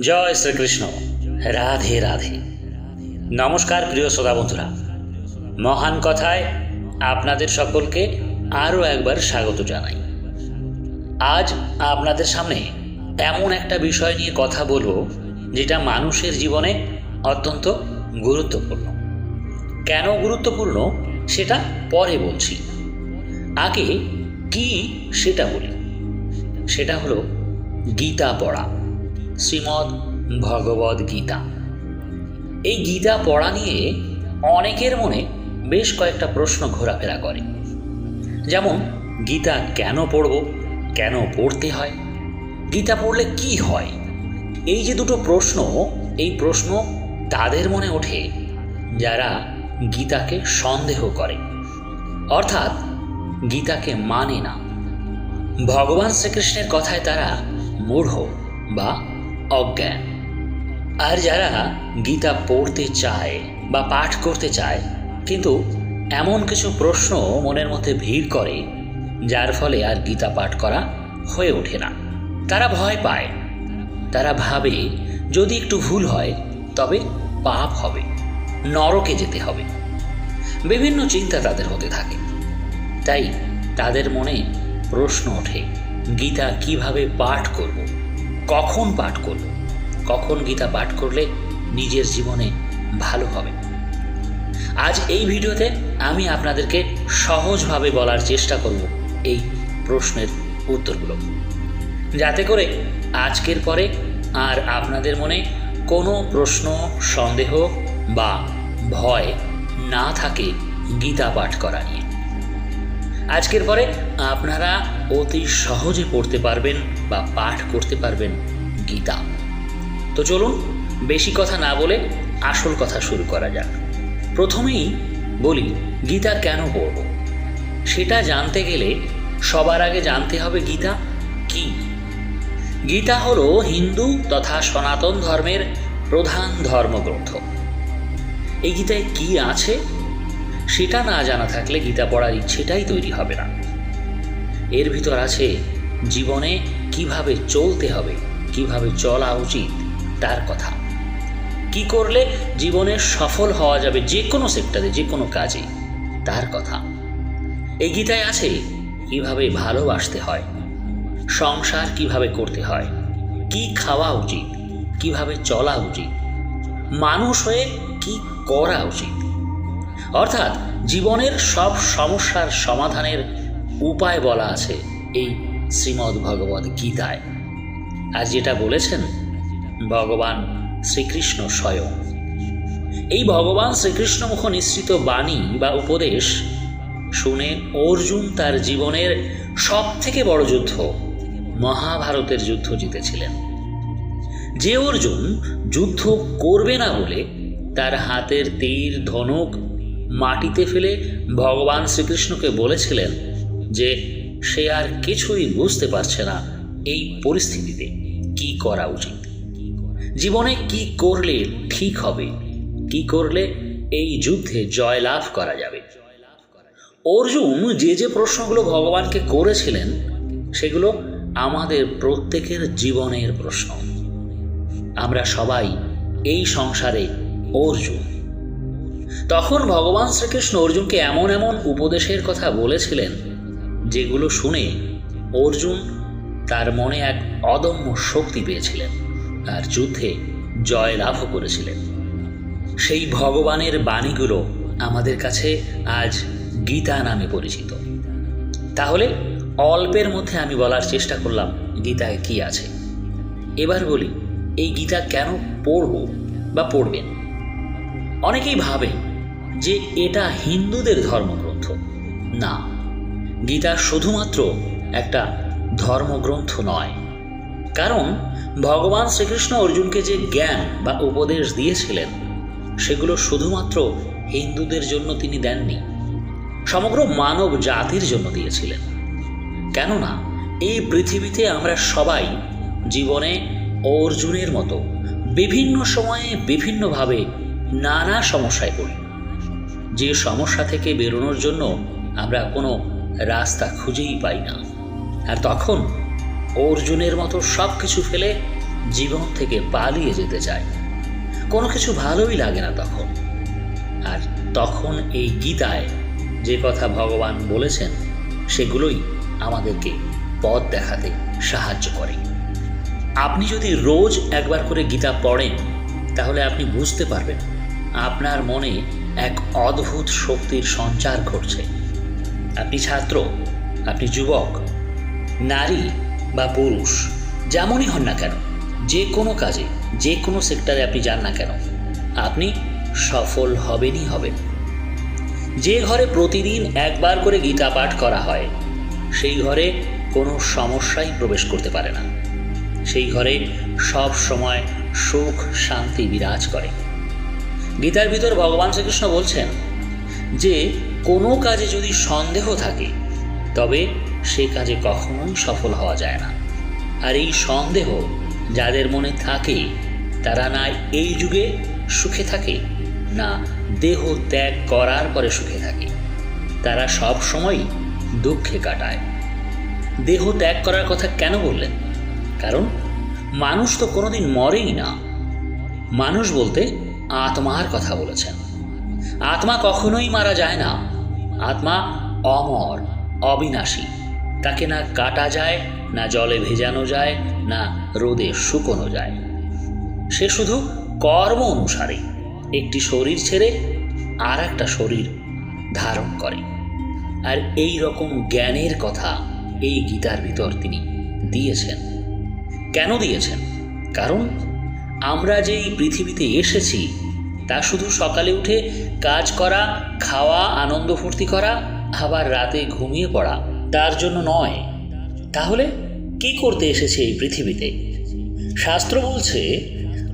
জয় শ্রীকৃষ্ণ। রাধে রাধে। নমস্কার প্রিয় শ্রোতা বন্ধুরা। মহান কথায় আপনাদের সকলকে আরও একবার স্বাগত জানাই। আজ আপনাদের সামনে এমন একটা বিষয় নিয়ে কথা বলব, যেটা মানুষের জীবনে অত্যন্ত গুরুত্বপূর্ণ। কেন গুরুত্বপূর্ণ সেটা পরে বলছি। আগে কি সেটা বলি। সেটা হলো গীতা পড়া। শ্রীমদ্ ভগবদ গীতা এই গীতা পড়া নিয়ে অনেকের মনে বেশ কয়েকটা প্রশ্ন ঘোরাফেরা করে। যেমন, গীতা কেন পড়ব, কেন পড়তে হয়, গীতা পড়লে কি হয়? এই যে দুটো প্রশ্ন, এই প্রশ্ন তাদের মনে ওঠে যারা গীতাকে সন্দেহ করে। অর্থাৎ, গীতাকে মানে না। ভগবান শ্রীকৃষ্ণের কথায় তারা মূঢ় বা অজ্ঞান। আর যারা গীতা পড়তে চায় বা পাঠ করতে চায়, কিন্তু এমন কিছু প্রশ্ন মনের মধ্যে ভিড় করে, যার ফলে আর গীতা পাঠ করা হয়ে ওঠে না। তারা ভয় পায়। তারা ভাবে, যদি একটু ভুল হয়, তবে পাপ হবে, নরকে যেতে হবে। বিভিন্ন চিন্তা তাদের হতে থাকে। তাই তাদের মনে প্রশ্ন ওঠে, গীতা কীভাবে পাঠ করব, কখন পাঠ করব? কখন গীতা পাঠ করলে নিজের জীবনে ভালো হবে। আজ এই ভিডিওতে আমি আপনাদেরকে সহজভাবে বলার চেষ্টা করব এই প্রশ্নের উত্তরগুলো। যাতে করে আজকের পরে আর আপনাদের মনে কোনো প্রশ্ন, সন্দেহ বা ভয় না থাকে গীতা পাঠ করা নিয়ে। আজকের পরে আপনারা অতি সহজে পড়তে পারবেন বা পাঠ করতে পারবেন গীতা। তো চলুন বেশি কথা না বলে আসল কথা শুরু করা যাক। প্রথমেই বলি, গীতা কেন পড়ব? সেটা জানতে গেলে সবার আগে জানতে হবে গীতা কি? গীতা হলো হিন্দু তথা সনাতন ধর্মের প্রধান ধর্মগ্রন্থ। এই গীতায় কি আছে? সেটা না জানা থাকলে গীতা পড়ার ইচ্ছেটাই তৈরি হবে না। এর ভিতর আছে জীবনে কীভাবে চলতে হবে, কীভাবে চলা উচিত তার কথা। কি করলে জীবনে সফল হওয়া যাবে যে কোনো সেক্টরে, যে কোনো কাজে তার কথা। এই গীতায় আছে কীভাবে ভালোবাসতে হয়, সংসার কীভাবে করতে হয়, কি খাওয়া উচিত, কীভাবে চলা উচিত, মানুষ হয়ে কি করা উচিত। অর্থাৎ জীবনের সব সমস্যার সমাধানের উপায় বলা আছে এই শ্রীমদ্ ভগবদ গীতায়। আর যেটা বলেছেন ভগবান শ্রীকৃষ্ণ স্বয়ং। এই ভগবান শ্রীকৃষ্ণ মুখ নিঃসৃত বাণী বা উপদেশ শুনে অর্জুন তার জীবনের সব থেকে বড় যুদ্ধ, মহাভারতের যুদ্ধ জিতেছিলেন। যে অর্জুন যুদ্ধ করবে না বলে তার হাতের তীর, ধনুক মাটিতে ফেলে ভগবান শ্রীকৃষ্ণকে বলেছিলেন যে সে আর কিছুই বুঝতে পারছে না এই পরিস্থিতিতে কি করা উচিত। জীবনে কি করলে ঠিক হবে? কি করলে এই যুদ্ধে জয়লাভ করা যাবে? অর্জুন যে যে প্রশ্নগুলো ভগবানকে করেছিলেন, সেগুলো আমাদের প্রত্যেকের জীবনের প্রশ্ন। আমরা সবাই এই সংসারে অর্জুন। তখন ভগবান শ্রীকৃষ্ণ অর্জুনকে এমন এমন উপদেশের কথা বলেছিলেন, যেগুলো শুনে অর্জুন তার মনে এক অদম্য শক্তি পেয়েছিলেন। আর যুদ্ধে জয় লাভও করেছিলেন। সেই ভগবানের বাণীগুলো আমাদের কাছে আজ গীতা নামে পরিচিত। তাহলে অল্পের মধ্যে আমি বলার চেষ্টা করলাম গীতায় কি আছে। এবার বলি, এই গীতা কেন পড়ব বা পড়বেন? অনেকেই ভাবে যে এটা হিন্দুদের ধর্মগ্রন্থ। না, গীতা শুধুমাত্র একটা ধর্মগ্রন্থ নয়। কারণ ভগবান শ্রীকৃষ্ণ অর্জুনকে যে জ্ঞান বা উপদেশ দিয়েছিলেন, সেগুলো শুধুমাত্র হিন্দুদের জন্য তিনি দেননি, সমগ্র মানব জাতির জন্য দিয়েছিলেন। কেননা, এই পৃথিবীতে আমরা সবাই জীবনে অর্জুনের মতো বিভিন্ন সময়ে বিভিন্নভাবে নানা সমস্যায় পড়ি। যে সমস্যা থেকে বেরোনোর জন্য আমরা কোনো রাস্তা খুঁজেই পাই না। আর তখন অর্জুনের মতো সব কিছু ফেলে জীবন থেকে পালিয়ে যেতে চায়। কোনো কিছু ভালোই লাগে না তখন। আর তখন এই গীতায় যে কথা ভগবান বলেছেন, সেগুলোই আমাদেরকে পথ দেখাতে সাহায্য করে। আপনি যদি রোজ একবার করে গীতা পড়েন, তাহলে আপনি বুঝতে পারবেন, আপনার মনে এক অদ্ভুত শক্তির সঞ্চার ঘটছে। আপনি ছাত্র, আপনি যুবক, নারী বা পুরুষ, যেমনই হন না কেন, যে কোনো কাজে, যে কোনো সেক্টরে আপনি যান না কেন, আপনি সফল হবেনই হবেন। যে ঘরে প্রতিদিন একবার করে গীতা পাঠ করা হয়, সেই ঘরে কোনো সমস্যাই প্রবেশ করতে পারে না। সেই ঘরে সব সময় সুখ, শান্তি বিরাজ করে। গীতার ভিতর ভগবান শ্রীকৃষ্ণ বলছেন যে, কোনো কাজে যদি সন্দেহ থাকে, তবে সে কাজে কখনোই সফল হওয়া যায় না। আর এই সন্দেহ যাদের মনে থাকে, তারা না এই যুগে সুখে থাকে, না দেহ ত্যাগ করার পরে সুখে থাকে। তারা সব সময়ই দুঃখে কাটায়। দেহ ত্যাগ করার কথা কেন বললেন? কারণ মানুষ তো কোনোদিন মরেই না। মানুষ বলতে আত্মার কথা বলেছেন। আত্মা কখনোই মারা যায় না। আত্মা অমর, অবিনাশী। তাকে না কাটা যায়, না জলে ভেজানো যায়, না রোদে শুকোনো যায়। সে শুধু কর্ম অনুসারে একটি শরীর ছেড়ে আর একটা শরীর ধারণ করে। আর এই রকম জ্ঞানের কথা এই গীতার ভিতর তিনি দিয়েছেন। কেন দিয়েছেন? কারণ আমরা যে এই পৃথিবীতে এসেছি, তা শুধু সকালে উঠে কাজ করা, খাওয়া, আনন্দ ফুর্তি করা, আবার রাতে ঘুমিয়ে পড়া তার জন্য নয়। তাহলে কি করতে এসেছে এই পৃথিবীতে? শাস্ত্র বলছে,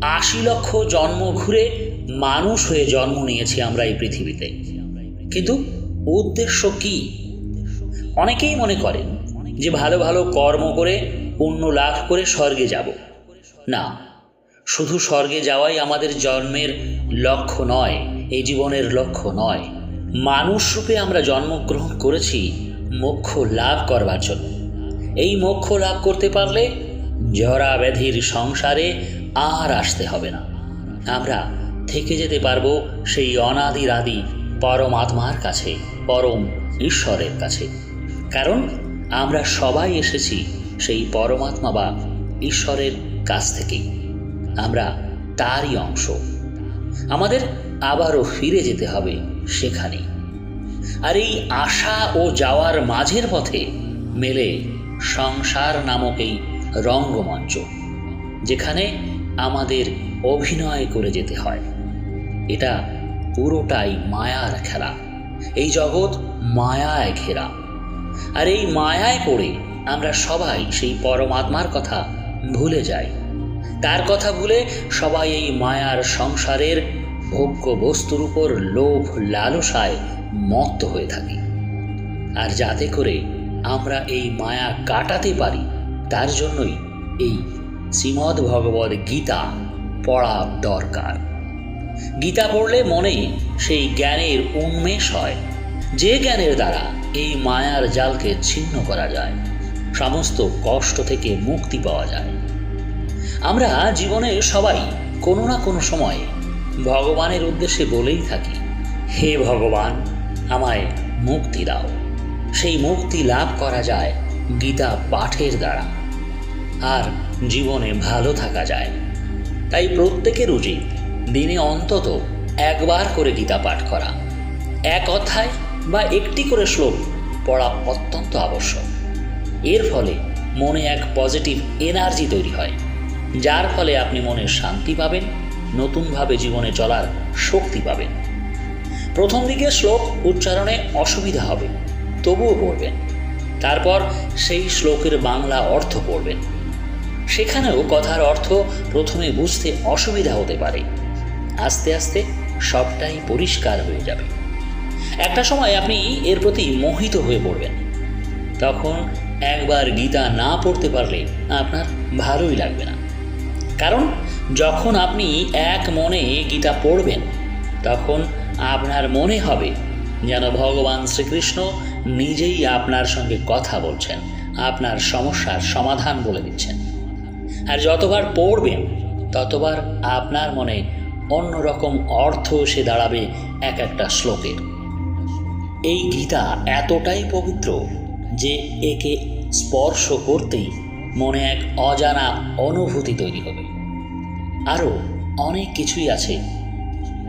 আশি লক্ষ জন্ম ঘুরে মানুষ হয়ে জন্ম নিয়েছি আমরা এই পৃথিবীতে। কিন্তু উদ্দেশ্য কি? অনেকেই মনে করেন যে ভালো ভালো কর্ম করে পুণ্য লাভ করে স্বর্গে যাব। না, শুধু স্বর্গে যাওয়াই আমাদের জন্মের লক্ষ্য নয়, এই জীবনের লক্ষ্য নয়। মানুষ রূপে আমরা জন্মগ্রহণ করেছি মোক্ষ লাভ করবার জন্য। এই মোক্ষ লাভ করতে পারলে জরা ব্যাধির সংসারে আর আসতে হবে না। আমরা থেকে যেতে পারব সেই অনাদির আদি পরমাত্মার কাছে, পরম ঈশ্বরের কাছে। কারণ আমরা সবাই এসেছি সেই পরমাত্মা বা ঈশ্বরের কাছ থেকেই। আমরা তারই অংশ। আমাদের আবারও ফিরে যেতে হবে সেখানে আর এই আসা ও যাওয়ার মাঝের পথে মেলে সংসার নামক এই রঙ্গমঞ্চ, যেখানে আমাদের অভিনয় করে যেতে হয়। এটা পুরোটাই মায়ার খেলা। এই জগৎ মায়ায় ঘেরা। আর এই মায়ায় পড়ে আমরা সবাই সেই পরমাত্মার কথা ভুলে যাই। তার কথা ভুলে সবাই এই মায়ার সংসারের ভোগ্য বস্তুর উপর লোভ লালসায় মত্ত হয়ে থাকি। আর যাতে করে আমরা এই মায়া কাটাতে পারি, তার জন্যই এই শ্রীমদ্ ভগবদ গীতা পড়া দরকার। গীতা পড়লে মনে সেই জ্ঞানের উন্মেষ হয়। যে জ্ঞানের দ্বারা এই মায়ার জালকে ছিন্ন করা যায়, সমস্ত কষ্ট থেকে মুক্তি পাওয়া যায়। আমরা জীবনে সবাই কোনো না কোনো সময়ে ভগবানের উদ্দেশ্যে বলেই থাকি, হে ভগবান আমায় মুক্তি দাও। সেই মুক্তি লাভ করা যায় গীতা পাঠের দ্বারা। আর জীবনে ভালো থাকা যায়। তাই প্রত্যেকের উচিত দিনে অন্তত একবার করে গীতা পাঠ করা। এক অধ্যায় বা একটি করে শ্লোক পড়া অত্যন্ত আবশ্যক। এর ফলে মনে এক পজিটিভ এনার্জি তৈরি হয়। যার ফলে আপনি মনে শান্তি পাবেন, নতুনভাবে জীবনে চলার শক্তি পাবেন। প্রথম দিকে শ্লোক উচ্চারণে অসুবিধা হবে, তবুও পড়বেন। তারপর সেই শ্লোকের বাংলা অর্থ পড়বেন। সেখানেও কথার অর্থ প্রথমে বুঝতে অসুবিধা হতে পারে। আস্তে আস্তে সবটাই পরিষ্কার হয়ে যাবে। একটা সময় আপনি এর প্রতি মোহিত হয়ে পড়বেন। তখন একবার গীতা না পড়তে পারলে আপনার ভালোই লাগবে না। কারণ যখন আপনি এক মনে গীতা পড়বেন, তখন আপনার মনে হবে যেন ভগবান শ্রীকৃষ্ণ নিজেই আপনার সঙ্গে কথা বলছেন, আপনার সমস্যার সমাধান বলে দিচ্ছেন। আর যতবার পড়বেন, ততবার আপনার মনে অন্যরকম অর্থ এসে দাঁড়াবে এক একটা শ্লোকের এই গীতা এতটাই পবিত্র যে একে স্পর্শ করতেই মনে এক অজানা অনুভূতি তৈরি হবে। আরও অনেক কিছুই আছে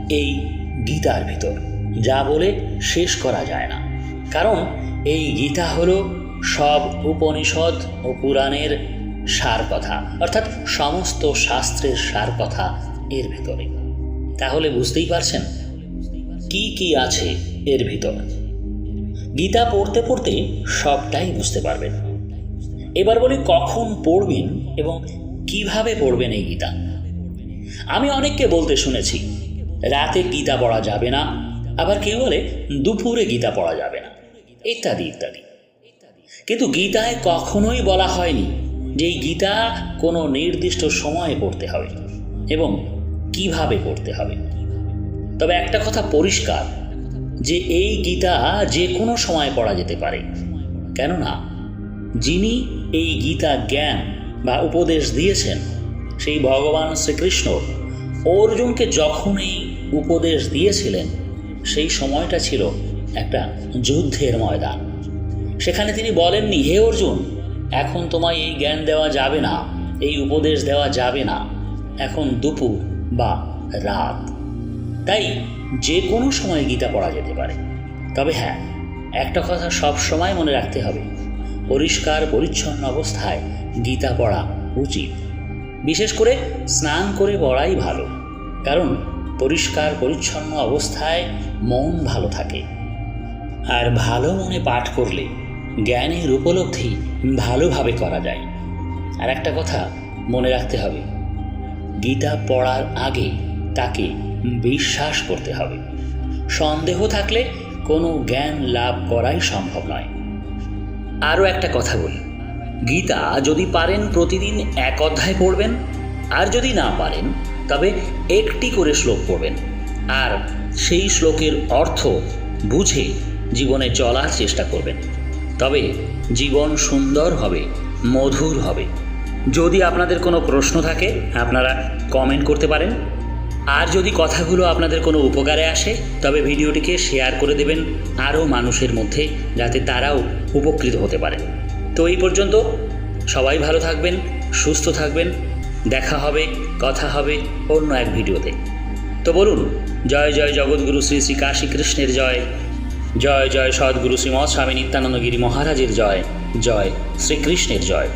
এই গীতার ভিতর। যা বলে শেষ করা যায় না। কারণ এই গীতা হল সব উপনিষদ ও পুরাণের সার কথা অর্থাৎ সমস্ত শাস্ত্রের সার কথা এর ভিতরে। তাহলে বুঝতেই পারছেন কি কি আছে এর ভিতর। গীতা পড়তে পড়তে সবটাই বুঝতে পারবেন। এবার বলি কখন পড়বেন এবং কীভাবে পড়বেন এই গীতা? আমি অনেককে বলতে শুনেছি রাতে গীতা পড়া যাবে না, আবার কেউ বলে দুপুরে গীতা পড়া যাবে না, ইত্যাদি ইত্যাদি। কিন্তু গীতায় কখনোই বলা হয়নি যে এই গীতা কোনো নির্দিষ্ট সময়ে পড়তে হবে এবং কীভাবে পড়তে হবে। তবে একটা কথা পরিষ্কার, যে এই গীতা যে কোনো সময় পড়া যেতে পারে। কেননা, যিনি এই গীতা জ্ঞান বা উপদেশ দিয়েছেন, সেই ভগবান শ্রীকৃষ্ণ অর্জুনকে যখন এই উপদেশ দিয়েছিলেন, সেই সময়টা ছিল একটা যুদ্ধের ময়দান। সেখানে তিনি বলেননি, হে অর্জুন, এখন তোমায় এই জ্ঞান দেওয়া যাবে না, এই উপদেশ দেওয়া যাবে না, এখন দুপুর বা রাত। তাই যে কোনো সময় গীতা পড়া যেতে পারে। তবে হ্যাঁ একটা কথা সব সময় মনে রাখতে হবে, পরিষ্কার পরিচ্ছন্ন অবস্থায় গীতা পড়া উচিত। বিশেষ করে স্নান করে পড়াই ভালো, কারণ পরিষ্কার, পরিচ্ছন্ন অবস্থায় মন ভালো থাকে। আর ভালো মনে পাঠ করলে জ্ঞানের উপলব্ধি ভালোভাবে করা যায়। আর একটা কথা মনে রাখতে হবে, গীতা পড়ার আগে তাকে বিশ্বাস করতে হবে। সন্দেহ থাকলে কোনো জ্ঞান লাভ করাই সম্ভব নয়। আরও একটা কথা বলি, গীতা যদি পারেন প্রতিদিন এক অধ্যায় পড়বেন, আর যদি না পারেন তবে একটি করে শ্লোক পড়বেন। আর সেই শ্লোকের অর্থ বুঝে জীবনে চলার চেষ্টা করবেন। তবে জীবন সুন্দর হবে, মধুর হবে। যদি আপনাদের কোনো প্রশ্ন থাকে, আপনারা কমেন্ট করতে পারেন। আর যদি কথাগুলো আপনাদের কোনো উপকারে আসে, তবে ভিডিওটিকে শেয়ার করে দেবেন আরও মানুষের মধ্যে, যাতে তারাও উপকৃত হতে পারে। তো এই পর্যন্ত, সবাই ভালো থাকবেন, সুস্থ থাকবেন। দেখা হবে, কথা হবে অন্য এক ভিডিওতে। তো বলুন, জয় জয় জগৎগুরু শ্রী শ্রী কাশী কৃষ্ণের জয়। জয় জয় সদ্গুরু শ্রীমৎ স্বামী নিত্যানন্দগিরি মহারাজের জয়। জয় শ্রীকৃষ্ণের জয়।